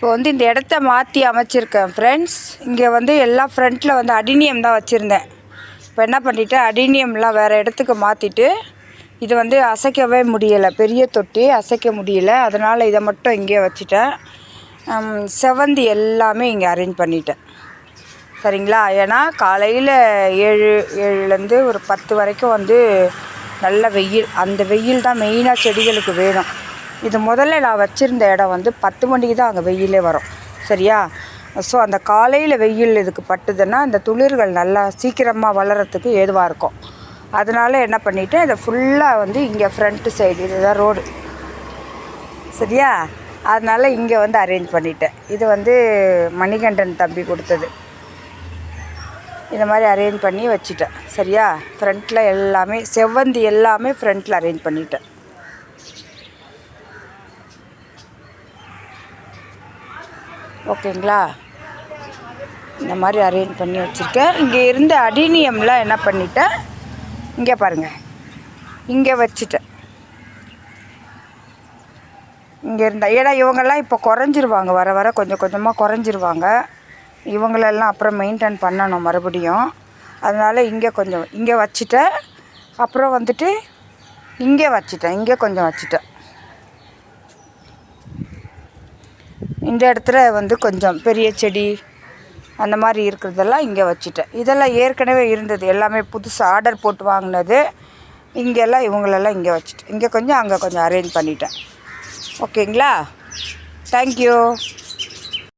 இப்போ வந்து இந்த இடத்த மாற்றி அமைச்சிருக்கேன் ஃப்ரெண்ட்ஸ் இங்கே வந்து எல்லா ஃப்ரண்ட்டில் வந்து அடினியம் தான் வச்சுருந்தேன். இப்போ என்ன பண்ணிட்டேன் அடினியம்லாம் வேறு இடத்துக்கு மாற்றிட்டு இது வந்து அசைக்கவே முடியலை. பெரிய தொட்டி அசைக்க முடியல. அதனால் இதை மட்டும் இங்கேயே வச்சுட்டேன். செவந்தி எல்லாமே இங்கே அரேஞ்ச் பண்ணிட்டேன். சரிங்களா? ஏன்னா காலையில் ஏழு ஏழுலேருந்து ஒரு பத்து வரைக்கும் வந்து நல்ல வெயில் அந்த வெயில் தான் மெயினாக செடிகளுக்கு வேணும். இது முதல்ல நான் வச்சுருந்த இடம் வந்து பத்து மணிக்கு தான் அங்கே வெயிலே வரும். சரியா? ஸோ அந்த காலையில் வெயில் இதுக்கு பட்டுதுன்னா இந்த துளிர்கள் நல்லா சீக்கிரமாக வளரத்துக்கு ஏதுவாக இருக்கும். அதனால என்ன பண்ணிட்டேன் இதை ஃபுல்லாக வந்து இங்கே ஃப்ரண்ட்டு சைடு இதுதான் ரோடு சரியா? அதனால் இங்கே வந்து அரேஞ்ச் பண்ணிட்டேன். இது வந்து மணிகண்டன் தம்பி கொடுத்தது. இந்த மாதிரி அரேஞ்ச் பண்ணி வச்சுட்டேன். சரியா? ஃப்ரண்ட்டில் எல்லாமே செவ்வந்தி எல்லாமே ஃப்ரண்ட்டில் அரேஞ்ச் பண்ணிட்டேன். ஓகேங்களா? இந்த மாதிரி அரேஞ்ச் பண்ணி வச்சுருக்கேன். இங்கே இருந்த அடினியம்லாம் என்ன பண்ணிட்டேன்? இங்கே பாருங்கள் இங்கே வச்சுட்டேன். இங்கே இருந்த ஏடா இவங்கெல்லாம் இப்போ குறைஞ்சிருவாங்க. வர வர கொஞ்சம் கொஞ்சமாக குறைஞ்சிருவாங்க. இவங்களெல்லாம் அப்புறம் மெயின்டைன் பண்ணணும் மறுபடியும். அதனால் இங்கே கொஞ்சம் இங்கே வச்சுட்டேன். அப்புறம் வந்துட்டு இங்கே வச்சுட்டேன். இங்கே கொஞ்சம் வச்சுட்டேன். இந்த இடத்துல வந்து கொஞ்சம் பெரிய செடி அந்த மாதிரி இருக்கிறதெல்லாம் இங்கே வச்சுட்டேன். இதெல்லாம் ஏற்கனவே இருந்தது. எல்லாமே புதுசாக ஆர்டர் போட்டு வாங்கினது. இங்கெல்லாம் இவங்களெல்லாம் இங்கே வச்சுட்டேன் இங்கே கொஞ்சம் அங்கே கொஞ்சம் அரேஞ்ச் பண்ணிட்டேன். ஓகேங்களா? தேங்க்யூ